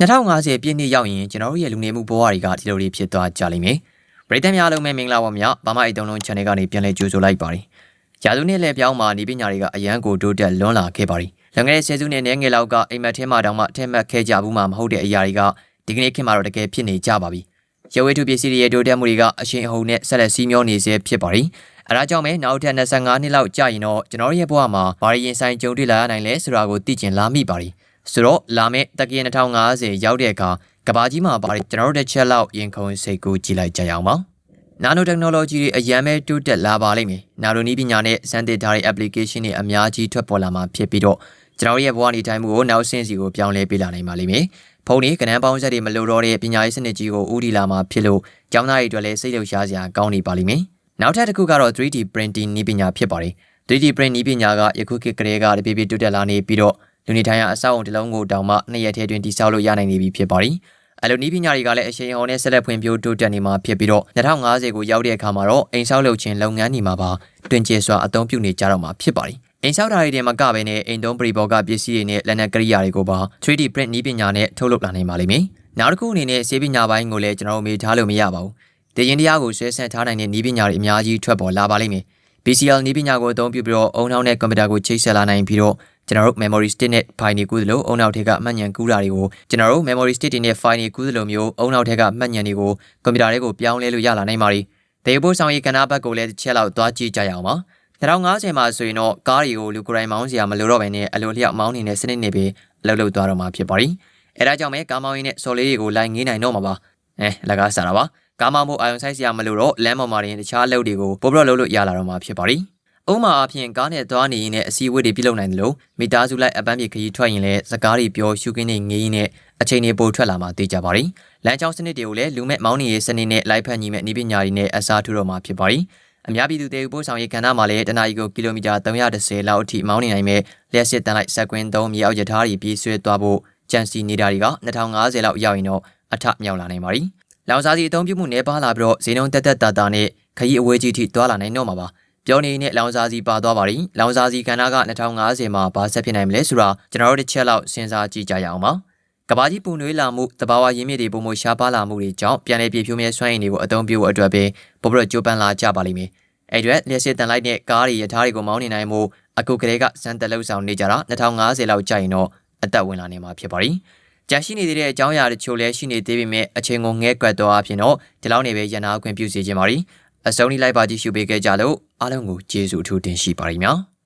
2050ပြည့်နှစ်ရောက်ရင်ကျွန်တော်တို့ရဲ့လူနေမှုဘဝတွေကဒီလိုတွေဖြစ်သွားကြလိမ့်မယ်ပရိသတ်များအားလုံးပဲမင်္ဂလာပါများဗမာအိတ်တုံးလုံး channel ကနေပြန်လည်ကြိုဆိုလိုက်ပါတယ်ရာသီနှစ်လက်ပြောင်းမှာနေပညာတွေကအရန်ကိုတိုးတက်လွန်းလာခဲ့ပါတယ်လွန်ခဲ့တဲ့ဆယ်စုနှစ်နဲ့ငယ်လောက်ကအိမ်မက်ထဲမှာတောင်မှအထက်မှတ်ခဲ့ကြဘူးမှမဟုတ်တဲ့အရာတွေကဒီကနေ့ခေတ်မှာတော့တကယ်ဖြစ်နေကြပါပြီရဝေထုပစ္စည်းတွေရဲ့တိုးတက်မှုတွေကအရှင်အဟုန်နဲ့ဆက်လက်စီးမျောနေစေဖြစ်ပါတယ်အဲဒါကြောင့်ပဲနောက်ထပ်25နှစ်လောက်ကြာရင်တော့ကျွန်တော်ရဲ့ဘဝမှာဘာရင်ဆိုင်ကြုံတွေ့လာရနိုင်လဲဆိုတာကိုသိကျင်လာမိပါတယ် ဆိုတော့လာမယ့်တက္ကရာ2050ရောက်တဲ့အခါကဘာကြီးမှာပါတယ်ကျွန်တော်တို့တစ်ချက်လောက်ရင်ခုန်စိတ်ကူးကြည့်လိုက်ကြရအောင်ပါနာနို technology တွေအရန်ပဲတိုးတက်လာပါလိမ့်မယ်။နာနိုနည်းပညာနဲ့စမ်းသစ်ထားတဲ့ application တွေအများကြီးထွက်ပေါ်လာမှာဖြစ်ပြီးတော့ကျွန်တော်ရဲ့ဘဝနေထိုင်မှုကိုနောက်ဆင့်စီကိုပြောင်းလဲပေးလာနိုင်ပါလိမ့်မယ်။ဖုန်းတွေကဏ္ဍပေါင်းဆက်တွေမလိုတော့တဲ့ပညာရေးစနစ်ကြီးကိုဦးတည်လာမှာဖြစ်လို့ကျောင်းသားတွေအတွက်လည်းစိတ်လှုပ်ရှားစရာကောင်းနေပါလိမ့်မယ်။နောက်ထပ်တစ်ခုကတော့ 3D printing နည်းပညာဖြစ်ပါတယ်။ 3D print နည်းပညာကယခုခေတ်ကလေးကတပြေးပြေးတိုးတက်လာနေပြီးတော့ လူနေထိုင်ရာအဆောက်အုံတစ်လုံးကိုတောင်မှနှစ်ရက်ထဲတွင်တည်ဆောက်လို့ရနိုင်နေပြီဖြစ်ပါတယ်။အဲ့လိုနည်းပညာတွေကလည်းအရှိန်အဟုန်နဲ့ဆက်လက်ဖွံ့ဖြိုးတိုးတက်နေမှာဖြစ်ပြီးတော့2050ကိုရောက်တဲ့အခါမှာတော့အိမ်ဆောက်လုပ်ခြင်းလုပ်ငန်းတွေမှာပါတွင်ကျစွာအသုံးပြုနေကြတော့မှာဖြစ်ပါတယ်။အိမ်ဆောက်တာတွေတင်မကဘဲနဲ့အိမ်သုံးပရိဘောဂပစ္စည်းတွေနဲ့လက်နက်ကရိယာတွေကိုပါ 3D print နည်းပညာနဲ့ထုတ်လုပ်လာနိုင်ပါလိမ့်မယ်။နောက်တစ်ခုအနေနဲ့ဆေးပညာပိုင်းကိုလည်းကျွန်တော်တို့မေးထားလို့မရပါဘူး။တည်ရင်တရားကိုဆွဲဆန့်ထားနိုင်တဲ့နည်းပညာတွေအများကြီးထွက်ပေါ်လာပါလိမ့်မယ်။ BCL နည်းပညာကိုအသုံးပြုပြီးတော့အုံနောက်နဲ့ကွန်ပျူတာကိုချိတ်ဆက်လာနိုင်ပြီးတော့ ကျွန်တော်တို့ memory stick နဲ့ file တွေကူးသလိုအုံနောက်ထဲကအမှတ်ဉာဏ်ကူးတာတွေကိုကျွန်တော်တို့ memory stick တွေနဲ့ file တွေကူးသလိုမျိုးအုံနောက်ထဲကအမှတ်ဉာဏ်တွေကိုကွန်ပျူတာထဲကိုပြောင်းလဲလို့ရလာနိုင်ပါ ರಿ။ဒေပို့ဆောင်ရေးကဏ္ဍဘက်ကိုလည်းတစ်ချက်လောက်သွားကြည့်ကြရအောင်ပါ။2050မှာဆိုရင်တော့ကားတွေကိုလူကိုယ်တိုင်မောင်းစရာမလိုတော့ဘဲနဲ့အလိုလျောက်မောင်းနေတဲ့စနစ်နဲ့ပဲအလုပ်လုပ်သွားတော့မှာဖြစ်ပါ ರಿ။အဲဒါကြောင့်ပဲကားမောင်းရင်းနဲ့စော်လေးတွေကိုလိုက်ငေးနိုင်တော့မှာပါ။အဲလကားစားတာပါ။ကားမောင်းဖို့အာရုံစိုက်စရာမလိုတော့လမ်းပေါ်မှာတင်တခြားအလုပ်တွေကိုပို့ပြီးတော့လုပ်လို့ရလာတော့မှာဖြစ်ပါ ರಿ။ ။ဥမာအဖြစ်ကားနဲ့သွားနေရင်လည်းအစည်းအဝေးတွေပြုလုပ်နိုင်တယ်လို့မိသားစုလိုက်အပန်းပြေခရီးထွက်ရင်လည်းစကားတွေပြောရှုခင်းနေငေးနေအချိန်တွေပိုထွက်လာမှသိကြပါရည်။လမ်းကြောင်းစနစ်တွေကိုလည်းလူမဲ့မောင်းနေရေးစနစ်နဲ့လိုက်ဖက်ညီမဲ့ဤပညာတွေနဲ့အစားထိုးတော့မှာဖြစ်ပါရည်။အများပြည်သူတွေပို့ဆောင်ရေးကဏ္ဍမှာလည်းတနအီကိုကီလိုမီတာ310လောက်အထိမောင်းနေနိုင်မဲ့လျှက်စစ်တန်လိုက်စက်ကွင်းသုံးမြေအောက်ရထားတွေပြေးဆွဲသွားဖို့ကြံစီနေတာတွေက2050လောက်ရောက်ရင်တော့အထမြောက်လာနိုင်ပါပြီ။လောင်စာစီအသုံးပြုမှုနည်းပါးလာပြီးတော့ဈေးနှုန်းတက်တက်တာတာနဲ့ခရီးအဝေးကြီးထိတွာလာနိုင်တော့မှာပါ။ ပြောနေနဲ့လောင်စာစီပါသွားပါရီလောင်စာစီကဏ္ဍက2050မှာဘာဆက်ဖြစ်နိုင်မလဲဆိုတာကျွန်တော်တို့တစ်ချက်လောက်စဉ်းစားကြည့်ကြရအောင်ပါကဘာကြီးပူနွေးလာမှုတဘာဝရင်းမြစ်တွေပုံမရှားပါလာမှုတွေကြောင့်ပြန်လည်ပြည့်ဖြိုးမြဲစွမ်းရည်တွေကိုအသုံးပြုဖို့အတွက်ပဲပို့ပြီးတော့ကြိုးပမ်းလာကြပါလိမ့်မယ်အဲ့အတွက်လျှက်စစ်တန်လိုက်တဲ့ကားတွေရထားတွေကိုမောင်းနေနိုင်မှုအခုကလေးကစံတက်လောက်ဆောင်နေကြတာ2050လောက်ကြာရင်တော့အသက်ဝင်လာနေမှာဖြစ်ပါရီကြာရှိနေသေးတဲ့အကြောင်းအရာတချို့လည်းရှိနေသေးပေမဲ့အချိန်ကိုငဲကွက်တော့အဖြစ်တော့ဒီလောက်နေပဲရန်နာခွင့်ပြုစေခြင်းပါရီ အစုံဒီလိုက်ပါကြည့်ရှုပေးခဲ့ကြလို့အားလုံးကိုကျေးဇူးအထူးတင်ရှိပါရစေ။